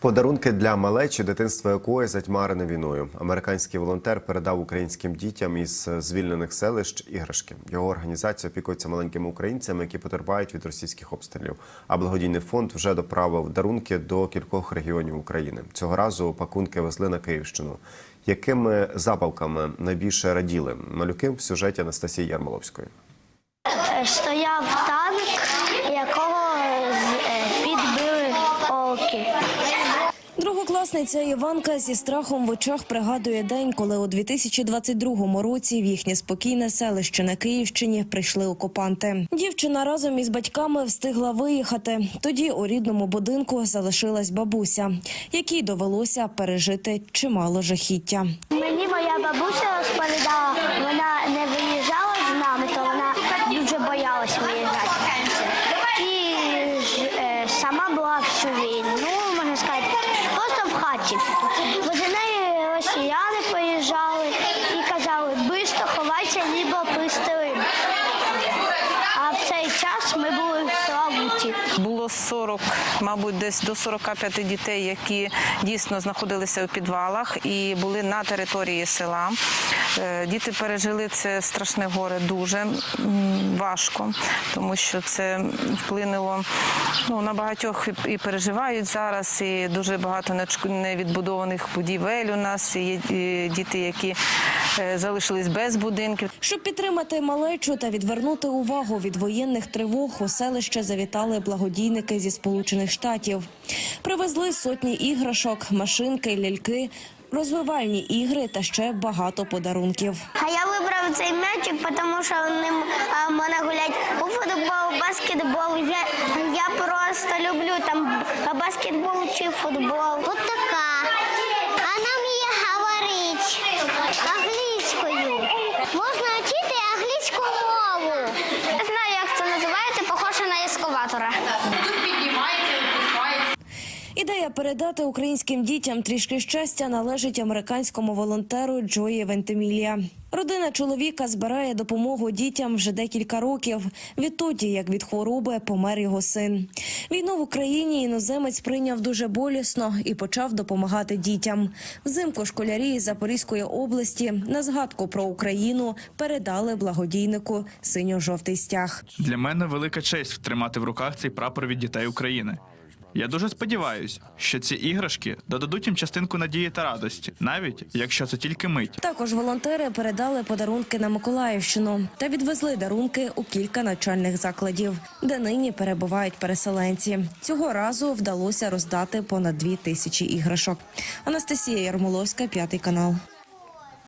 Подарунки для малечі, дитинство якої затьмарене війною. Американський волонтер передав українським дітям із звільнених селищ іграшки. Його організація опікується маленькими українцями, які потерпають від російських обстрілів. А благодійний фонд вже доправив дарунки до кількох регіонів України. Цього разу пакунки везли на Київщину. Якими запалками найбільше раділи малюки в сюжеті Анастасії Ярмоловської? Стояв танк, якого е, підбили оки. Другокласниця Іванка зі страхом в очах пригадує день, коли у 2022 році в їхнє спокійне селище на Київщині прийшли окупанти. Дівчина разом із батьками встигла виїхати. Тоді у рідному будинку залишилась бабуся, якій довелося пережити чимало жахіття. Мені моя бабуся розповідала, вона не виїжджала з нами, то вона дуже боялась виїжджати. І е, сама була всю війну, ну, можна сказати, просто в хаті. Возле неї росіяни поїжджали і казали, бисто ховайся, ніби пристрелимо. А в цей час ми були в Славуті. Було 40, мабуть, десь до 45 дітей, які дійсно знаходилися у підвалах і були на території села. Е, Діти пережили це страшне горе дуже важко, тому що це вплинуло ну, на багатьох і- переживають зараз. І дуже багато невідбудованих будівель у нас. І є діти, які е, залишились без будинків. Щоб підтримати малечу та відвернути увагу від воєнних тривог, у селище завітали благодійники зі Сполучених Штатів. Привезли сотні іграшок, машинки, ляльки, розвивальні ігри та ще багато подарунків. А я вибрав цей м'ячик, тому що ним а, можна гуляти у футбол, баскетбол. Я, я просто люблю там баскетбол чи футбол. Тут така. А нам є говорити англійською. Можна вчити англійську мову. Я знаю, як це називається, похоже на ескаватора. Ідея передати українським дітям трішки щастя належить американському волонтеру Джої Вентимілія. Родина чоловіка збирає допомогу дітям вже декілька років. Відтоді, як від хвороби помер його син. Війну в Україні іноземець прийняв дуже болісно і почав допомагати дітям. Взимку школярі із Запорізької області на згадку про Україну передали благодійнику синьо-жовтий стяг. Для мене велика честь тримати в руках цей прапор від дітей України. Я дуже сподіваюся, що ці іграшки додадуть їм частинку надії та радості, навіть якщо це тільки мить. Також волонтери передали подарунки на Миколаївщину та відвезли дарунки у кілька навчальних закладів, де нині перебувають переселенці. Цього разу вдалося роздати понад дві тисячі іграшок. Анастасія Ярмоловська, п'ятий канал.